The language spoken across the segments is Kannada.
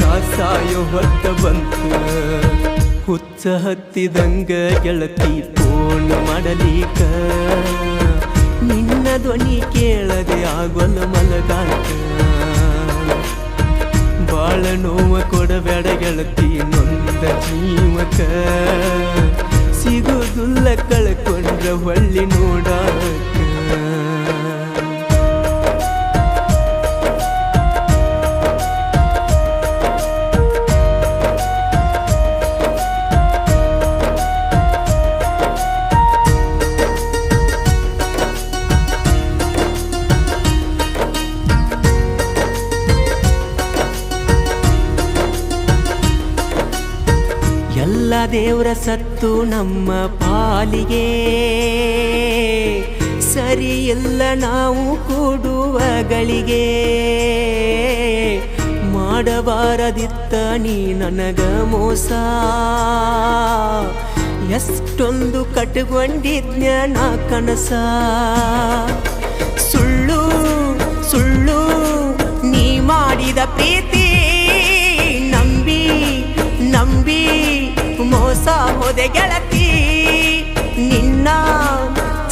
ನಾ ಸಾಯೋ ಹೊತ್ತ ಬಂತ. ಹುಚ್ಚ ಹತ್ತಿದಂಗ ಗೆಳತಿ ಫೋನ್ ಮಾಡಲಿಕ. ನಿನ್ನ ಧ್ವನಿ ಕೇಳದೆ ಆಗೊಲ್ಲ ಮಲಗಾಕ. ಬಾಳ ನೋವ ಕೊಡಬೇಡ ಗೆಳತಿ, ನೊಂದ ಜೀವಕ. ಸಿಗೋದುಲ್ಲ ಕಳ್ಕೊಂಡ್ರ ಹೊಳ್ಳಿ ನೋಡಾಕ. ಸತ್ತು ನಮ್ಮ ಪಾಲಿಗೆ. ಸರಿಯಿಲ್ಲ ನಾವು ಕೂಡುವಗಳಿಗೆ ಮಾಡಬಾರದಿತ್ತ ನೀ ನನಗ ಮೋಸ. ಎಷ್ಟೊಂದು ಕಟ್ಕೊಂಡಿದ್ನ ನಾ ಕನಸ. ಸುಳ್ಳು ಸುಳ್ಳು ನೀ ಮಾಡಿದ ಪ್ರೀತಿ ನಂಬಿ ನಂಬಿ. ಮೋಸ ಗೆಳತಿ, ನಿನ್ನ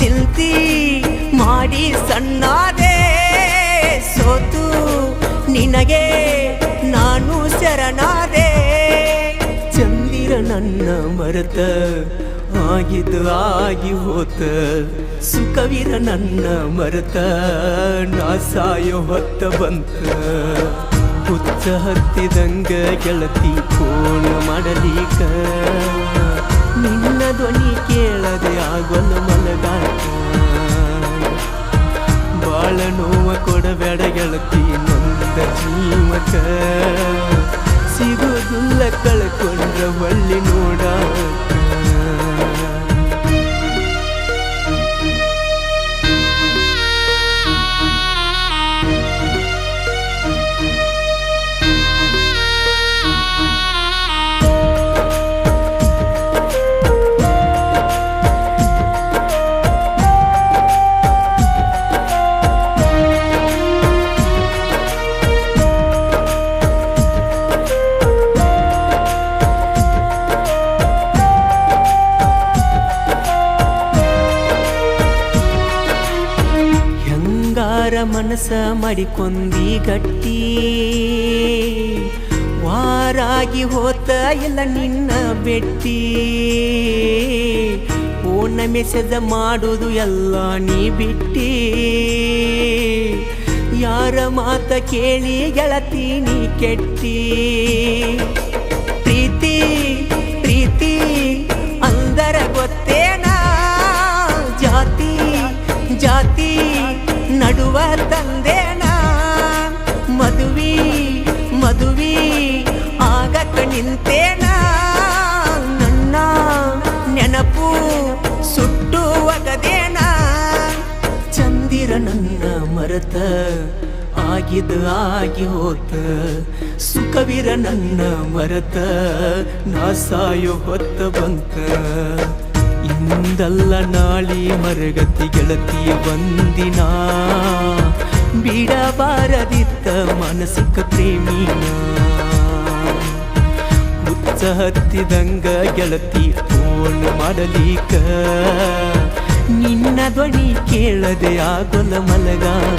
ಚಿಂತಿ ಮಾಡಿ ಸಣ್ಣಾದೆ ಸೋತು ನಿನಗೆ ನಾನು ಶರಣಾದೆ. ಚಂದಿರ ನನ್ನ ಮರೆತ, ಆಗಿದ್ದು ಆಗಿ ಹೋತ, ಸುಖವಿರ ನನ್ನ ಮರೆತ ನಾ ಸಾಯೋ ಹೊತ್ತ ಬಂತ. ಹುಚ್ಚ ಹತ್ತಿದಂಗ ಗೆಳತಿ ಕೋಣ ಮಾಡಲಿಕ ನಿನ್ನ ಧ್ವನಿ ಕೇಳದೆ ಆಗೊಲ್ಲ ಮಲಗಾಕ ಬಾಳ ನೋವ ಕೊಡಬೇಡ ಗೆಳತಿ ನೊಂದ ಜೀವಕ ಸಿಗುದಿಲ್ಲ ಕಳ್ಕೊಂಡ್ರ ಒಳ್ಳಿ ನೋಡಾಕ ಮಾಡಿಕೊಂದಿ ಗಟ್ಟಿ. ವಾರಾಗಿ ಹೋತ ಎಲ್ಲ ನಿನ್ನ ಬೆಟ್ಟಿ. ಓಣ ಮೆಸೆದ ಮಾಡೋದು ಎಲ್ಲ ನೀ ಬಿಟ್ಟಿ. ಯಾರ ಮಾತ ಕೇಳಿ ಗೆಳತಿ ನೀ ಕೆಟ್ಟಿ. ಪ್ರೀತಿ ಪ್ರೀತಿ, ಅಂದರ ಗೊತ್ತೇನಾ? ಜಾತಿ ಜಾತಿ ನಡುವ ಮದುವಿ ಆಗಕ ನಿಂತೇನ ನನ್ನ ನೆನಪು ಸುಟ್ಟು ಒಗದೇನ? ಚಂದಿರ ನನ್ನ ಮರತ ಆಗಿದ ಆಗಿ ಹೋತ. ಸುಖವಿರ ನನ್ನ ಮರತ ನಾ ಸಾಯೋ ಹೊತ್ತ ಬಂತ. ಇಂದಲ್ಲ ನಾಳಿ ಮರಗತಿ ಗೆಳತಿ ಬಂದಿನ? ಬಿಡಬಾರದಿತ್ತ ಮಾನಸಿಕ ಪ್ರೇಮಿನ. ಹುಚ್ಚ ಹತ್ತಿದಂಗ ಗೆಳತಿ ಫೋನ್ ಮಾಡಲಿಕ ನಿನ್ನ ಧ್ವನಿ ಕೇಳದೆ ಆಗೊಲ ಮಲಗಾಕ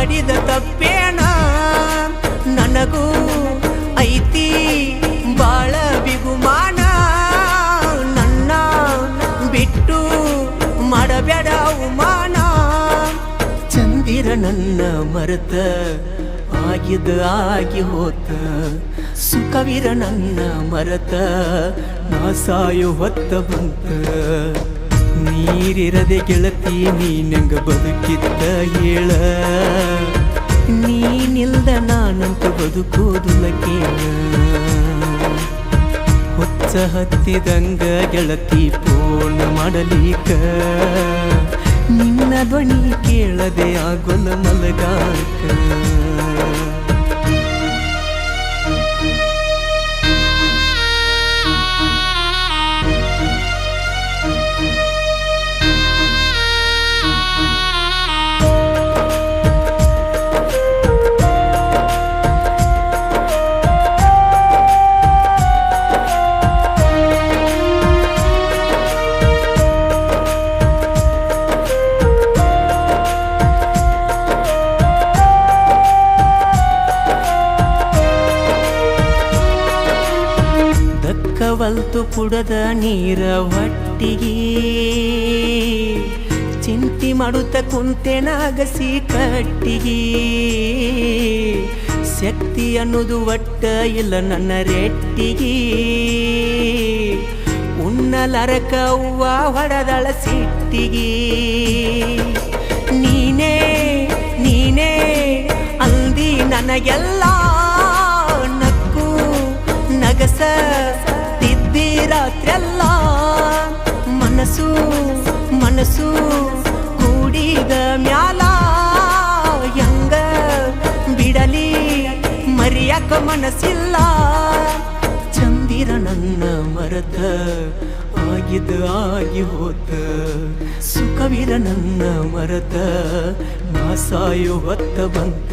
ಮಾಡಿದ ತಪ್ಪೇಣ ನನಗೂ ಐತಿ ಬಾಳ ಬಿಗುಮಾನ ನನ್ನ ಬಿಟ್ಟು ಮಾಡಬೇಡ ಅವಮಾನ. ಚಂದಿರ ನನ್ನ ಮರೆತ ಆಗಿದ ಆಗಿ ಹೋತ. ಸುಖವಿರ ನನ್ನ ಮರತ ನಾ ಸಾಯೋ ಹೊತ್ತ ಬಂತ. ನೀರಿರದೆ ಗೆಳತಿ ನೀನಂಗ ಬದುಕಿದ್ದ ಹೇಳ. ನಾನಂತ ಬದುಕೋದುಲ ಕೇಳ ಹುಚ್ಚ ಹತ್ತಿದಂಗ ಗೆಳತಿ ಪೂರ್ಣ ಮಾಡಲಿಕ? ನಿನ್ನ ಧ್ವನಿ ಕೇಳದೆ ಆಗೊಲ ಮಲಗಾಕ? ದಕ್ಕವಲ್ತು ಕುಡದ ನೀರ ಒಟ್ಟಿಗೆ. ಚಿಂತಿ ಮಾಡುತ್ತ ಕುಂತೆನಾಗಸಿ ಕಟ್ಟಿಗೆ. ಶಕ್ತಿ ಅನ್ನೋದು ಒಟ್ಟ ಇಲ್ಲ ನನ್ನ ರೆಟ್ಟಿಗೆ. ಉಣ್ಣಲರಕ ಹೂವ ಹೊಡೆದಳ ಸಿಟ್ಟಿಗೆ. ನೀನೇ ನೀನೇ, ಅಂದಿ ನನಗೆಲ್ಲ ನಕ್ಕು ನಗಸ ತಿದ್ದಿ ರಾತ್ರೆಲ್ಲ ಮನಸ್ಸು ಮನಸ್ಸು ಕೂಡಿದ ಮ್ಯಾಲ. ಹೆಂಗ ಬಿಡಲಿ, ಮರಿಯಕ ಮನಸ್ಸಿಲ್ಲ. ಚಂದಿರ ನನ್ನ ಮರತ ಆಗಿದ ಆಗಿ ಹೋತ. ಸುಖವಿರ ನನ್ನ ಮರತ ನಾ ಹೊತ್ತ ಬಂತ.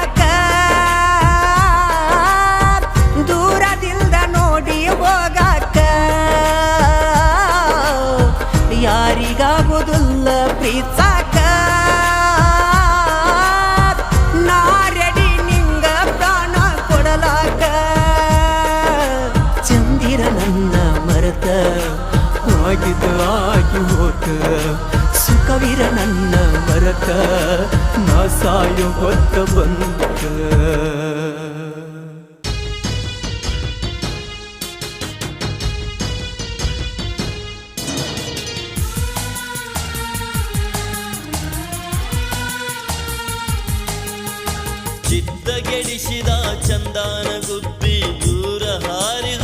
ಮರತ ನಾ ಸಾಯು ಹೊತ್ತ ಬಂತ ಚಿತ್ತಗೆಡಿಸಿದ ಚಂದಾನ ಗುಬ್ಬಿ ದೂರ ಹಾರಿ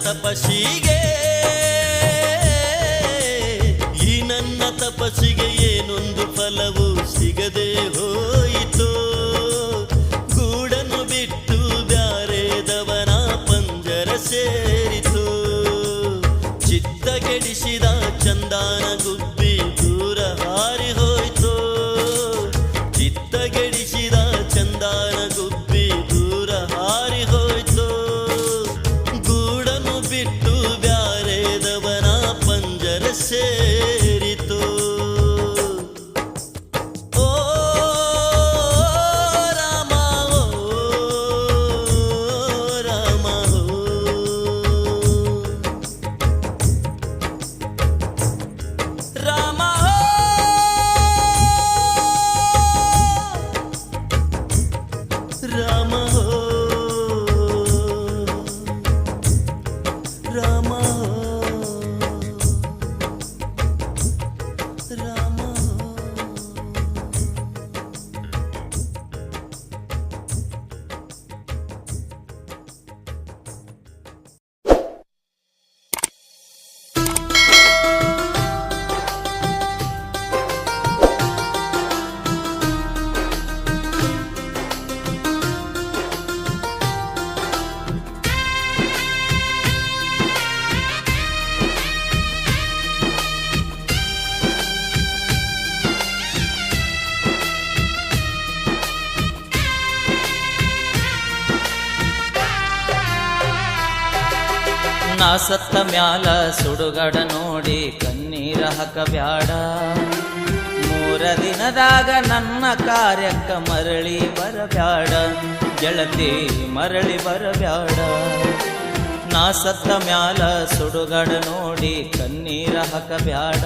ತಪಸ್ಸಿಗೆ. ಈ ನನ್ನ ತಪಸ್ಸಿಗೆ ಏನೊಂದು ಫಲವು? ಸತ್ತ ಮ್ಯಾಲ ಸುಡುಗಡ ನೋಡಿ ಕಣ್ಣೀರ ಹಾಕಬ್ಯಾಡ. ಮೂರ ದಿನದಾಗ ನನ್ನ ಕಾರ್ಯಕ್ಕ ಮರಳಿ ಬರಬ್ಯಾಡ. ಗೆಳತಿ ಮರಳಿ ಬರಬ್ಯಾಡ. ನಾ ಸತ್ತ ಮ್ಯಾಲ ಸುಡುಗಡ ನೋಡಿ ಕಣ್ಣೀರ ಹಾಕಬ್ಯಾಡ.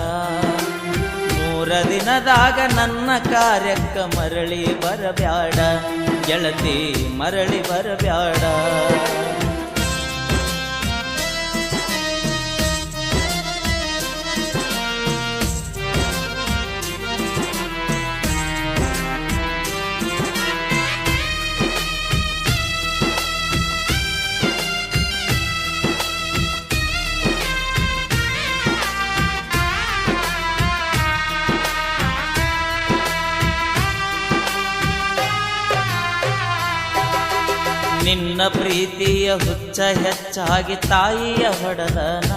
ಮೂರ ದಿನದಾಗ ನನ್ನ ಕಾರ್ಯಕ್ಕ ಮರಳಿ ಬರಬ್ಯಾಡ. ಗೆಳತಿ ಮರಳಿ ಬರಬ್ಯಾಡ. ನಿನ್ನ ಪ್ರೀತಿಯ ಹುಚ್ಚ ಹೆಚ್ಚಾಗಿ ತಾಯಿಯ ಹೊಡೆದನ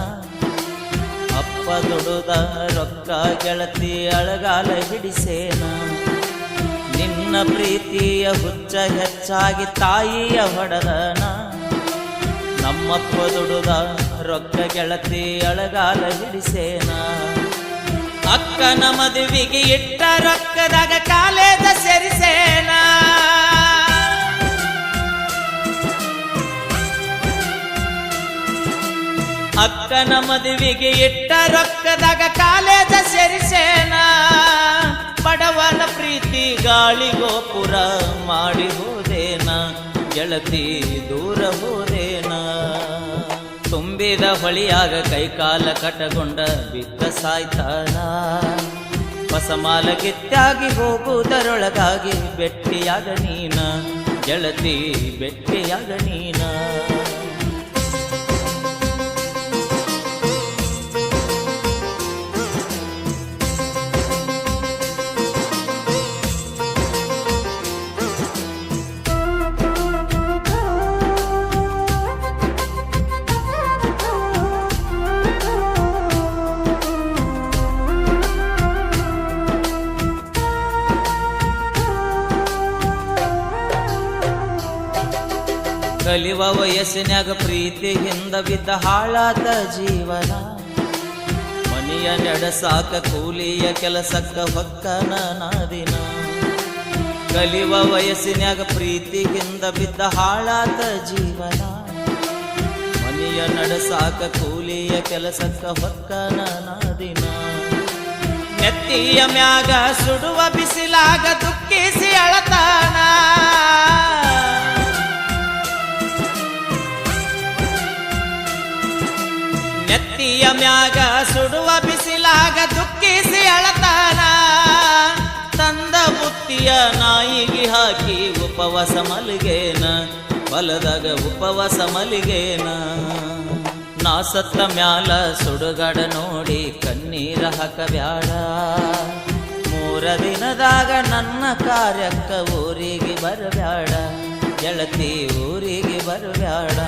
ಅಪ್ಪ ದುಡುದ ರೊಕ್ಕ ಗೆಳತಿ ಅಳಗಾಲ ಹಿಡಿಸೇನ. ನಿನ್ನ ಪ್ರೀತಿಯ ಹುಚ್ಚ ಹೆಚ್ಚಾಗಿ ತಾಯಿಯ ಹೊಡೆದನ ನಮ್ಮಪ್ಪ ದುಡುದ ರೊಕ್ಕ ಗೆಳತಿ ಅಳಗಾಲ ಹಿಡಿಸೇನ. ಅಕ್ಕನ ಮದುವಿಗೆ ಇಟ್ಟ ರೊಕ್ಕದಾಗ ಕಾಲೇದ ಸೇರಿಸೇನ. ಮಗನ ಮದುವೆಗೆ ಇಟ್ಟ ರೊಕ್ಕದಾಗ ಕಾಲೇಜ ಸೇರಿಸೇನ? ಬಡವನ ಪ್ರೀತಿ ಗಾಳಿ ಗೋಪುರ ಮಾಡಿ ಹೋದೇನ? ಗೆಳತಿ ದೂರ ಹೋದೇನ? ತುಂಬಿದ ಹೊಳಿಯಾಗ ಕೈಕಾಲ ಕಟಗೊಂಡ ಬಿದ್ದ ಸಾಯ್ತಾನ? ಹೊಸಮಾಲ ಗಿತ್ತಾಗಿ ಹೋಗುವುದರೊಳಗಾಗಿ ಬೆಟ್ಟಿಯಾಗ ನೀನ? ಗೆಳತಿ ಬೆಟ್ಟಿಯಾಗ ನೀನ? ಕಲಿವ ವಯಸ್ಸಿನಾಗ ಪ್ರೀತಿ ಹಿಂದ ಬಿದ್ದ ಹಾಳಾದ ಜೀವನ. ಮನೆಯ ನಡೆಸಾಕ ಕೂಲಿಯ ಕೆಲಸಕ್ಕ ಹೊಕ್ಕನ ನಾದಿನ ಕಲಿವ ವಯಸ್ಸಿನಾಗ ಪ್ರೀತಿ ಹಿಂದ ಬಿದ್ದ ಹಾಳಾದ ಜೀವನ. ಮನೆಯ ನಡೆಸಾಕ ಕೂಲಿಯ ಕೆಲಸಕ್ಕ ಹೊಕ್ಕನ ನಾದಿನ ನೆತ್ತಿಯ ಮ್ಯಾಗ ಸುಡುವ ಬಿಸಿಲಾಗ ದುಃಖಿಸಿ ಅಳತಾನ. ನೆತ್ತಿಯ ಮ್ಯಾಗ ಸುಡುವ ಬಿಸಿಲಾಗ ದುಃಖಿಸಿ ಅಳತಾನ. ತಂದ ಬುತ್ತಿಯ ನಾಯಿಗೆ ಹಾಕಿ ಉಪವಾಸ ಮಲಿಗೇನ. ಹೊಲದಾಗ ಉಪವಾಸ ಮಲಿಗೇನ. ನಾ ಸತ್ತ ಮ್ಯಾಲ ಸುಡುಗಡ ನೋಡಿ ಕಣ್ಣೀರ ಹಾಕಬ್ಯಾಡ. ಮೂರ ದಿನದಾಗ ನನ್ನ ಕಾರ್ಯಕ್ಕ ಊರಿಗೆ ಬರಬ್ಯಾಡ. ಗೆಳತಿ ಊರಿಗೆ ಬರಬ್ಯಾಡ.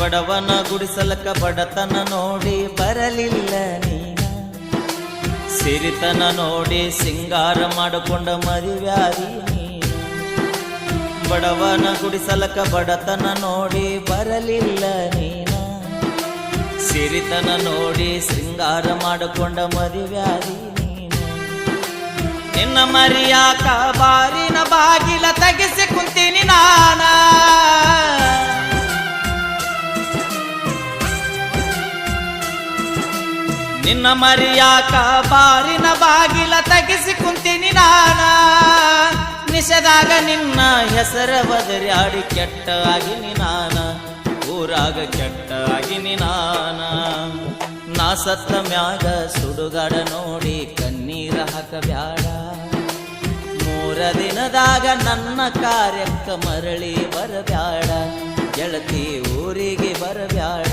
ಬಡವನ ಗುಡಿಸಲಕ ಬಡತನ ನೋಡಿ ಬರಲಿಲ್ಲ ನೀನ. ಸಿರಿತನ ನೋಡಿ ಸಿಂಗಾರ ಮಾಡಿಕೊಂಡ ಮದುವ್ಯಾರಿ ನೀನು. ಬಡವನ ಗುಡಿಸಲಕ ಬಡತನ ನೋಡಿ ಬರಲಿಲ್ಲ ನೀನ. ಸಿರಿತನ ನೋಡಿ ಸಿಂಗಾರ ಮಾಡಿಕೊಂಡ ನೀನು. ನಿನ್ನ ಮರಿಯಾಕ ಬಾರಿನ ಬಾಗಿಲ ತೆಗೆಸಿ ಕುಂತೀನಿ ನಾನ. ನಿನ್ನ ಮರಿಯಾಕ ಬಾರಿನ ಬಾಗಿಲ ತಗಿಸಿ ಕುಂತೀನಿ ನಾನ. ನಿಸದಾಗ ನಿನ್ನ ಹೆಸರ ಬದರ್ಯಾಡಿ ಕೆಟ್ಟ ಆಗಿನಿ ನಾನ. ಊರಾಗ ಕೆಟ್ಟ ಆಗಿನಿ ನಾನ. ನಾ ಸತ್ತ ಮ್ಯಾಗ ಸುಡುಗಾಡ ನೋಡಿ ಕಣ್ಣೀರ ಹಾಕಬ್ಯಾಡ. ಮೂರ ದಿನದಾಗ ನನ್ನ ಕಾರ್ಯಕ್ಕ ಮರಳಿ ಬರಬ್ಯಾಡ. ಗೆಳತಿ ಊರಿಗೆ ಬರಬ್ಯಾಡ.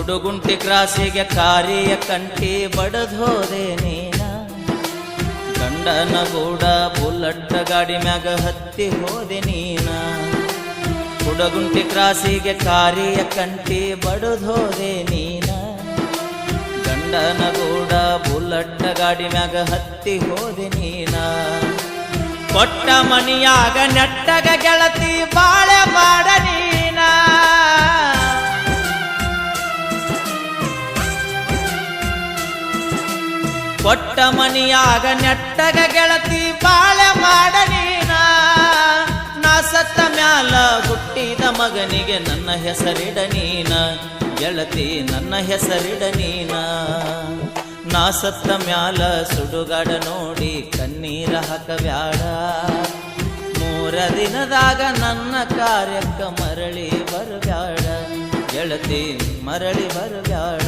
ಹುಡುಗುಂಟಿ ಕ್ರಾಸಿಗೆ ಕಾರಿಯ ಕಂಟಿ ಬಡದೋದೆ ನೀನ. ಗಂಡನ ಗೂಡ ಬುಲ್ಲಟ್ಟ ಗಾಡಿ ಮ್ಯಾಗ ಹತ್ತಿ ಹೋದೆ ನೀನ. ಉಡಗುಂಟಿ ಕ್ರಾಸಿಗೆ ಕಾರಿಯ ಕಂಟಿ ಬಡದೋದೆ ನೀನ. ಗಂಡನ ಗೂಡ ಬುಲ್ಲಟ್ಟ ಗಾಡಿ ಮ್ಯಾಗ ಹತ್ತಿ ಹೋದೆ ನೀನ. ಕೊಟ್ಟ ಮನಿಯಾಗ ನೆಟ್ಟಗ ಗೆಳತಿ ಬಾಳೆ ಬಾಡ ಕೊಟ್ಟ ಮನಿಯಾಗ ನೆಟ್ಟಗ ಗೆಳತಿ ಬಾಳೆ ಮಾಡ ನೀನ? ನಾ ಸತ್ತ ಮ್ಯಾಲ ಹುಟ್ಟಿದ ಮಗನಿಗೆ ನನ್ನ ಹೆಸರಿಡ ನೀನ? ಗೆಳತಿ, ನನ್ನ ಹೆಸರಿಡ ನೀನ? ನಾ ಸತ್ತ ಮ್ಯಾಲ ಸುಡುಗಾಡ ನೋಡಿ ಕಣ್ಣೀರ ಹಾಕಬ್ಯಾಡ. ಮೂರ ದಿನದಾಗ ನನ್ನ ಕಾರ್ಯಕ್ಕ ಮರಳಿ ಬರಬ್ಯಾಡ. ಗೆಳತಿ, ಮರಳಿ ಬರಬ್ಯಾಡ.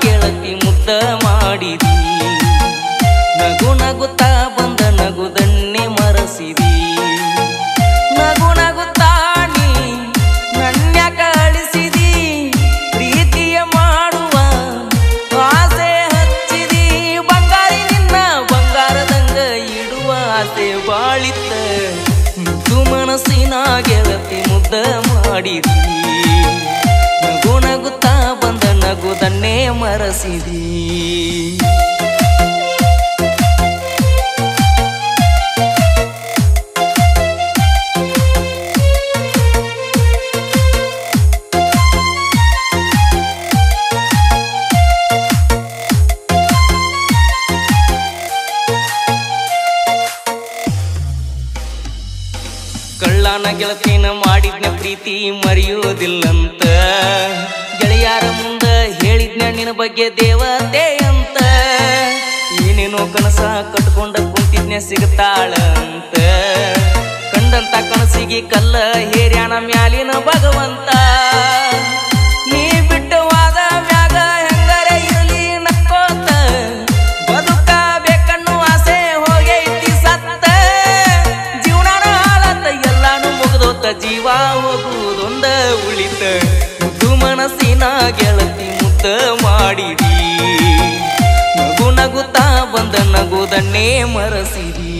ಗೆಳತಿ ಮುದ್ದ ಮಾಡಿದಿ. ನಗು ನಗುತ್ತಾ ಬಂದ ನಗುದನ್ನೇ ಮರಸಿದಿ. ನಗು ನಗುತ್ತಾ ನೀ ನನ್ಯ ಕಳಿಸಿದಿ. ಪ್ರೀತಿಯ ಮಾಡುವ ಆಸೆ ಹಚ್ಚಿದಿ. ಬಂಗಾರಿ ನಿನ್ನ ಬಂಗಾರದಂಗ ಇಡುವ ಆಸೆ ಬಾಳಿತ್ತ. ಮನಸ್ಸಿನ ಗೆಳತಿ ಮುದ್ದ ಮಾಡಿದಿ. ಮರಸಿದಿ ಕಳ್ಳನ ಗೆಳತಿನ ಮಾಡಿದ್ನ ಪ್ರೀತಿ ಮರೆಯುವುದಿಲ್ಲಂತ ನಿನ್ನ ಬಗ್ಗೆ ದೇವತೆ ಅಂತ. ಏನೇನೋ ಕನಸ ಕಟ್ಕೊಂಡ ಕುಂತಿದ್ನೆ ಸಿಗ್ತಾಳಂತ. ಕಂಡಂತ ಕನಸಿಗೆ ಕಲ್ಲ ಹೇರ್ಯಾಣ ಮ್ಯಾಲಿನ ಭಗವಂತ. ನೀ ಬಿಟ್ಟವಾದ ಮ್ಯಾಗ ಹೆಂಗರೆ ಇರಲಿ ನಕ್ಕೋತ. ಬದುಕಬೇಕನ್ನು ಆಸೆ ಹೋಗೈತಿ ಸತ್ತ. ಜೀವನಾನ ಹಾಳತ್ತ ಎಲ್ಲಾನು ಮುಗಿದೋತ, ಜೀವ ಹೋಗುವುದೊಂದ ನಗುದನ್ನೇ ಮರಸಿದಿ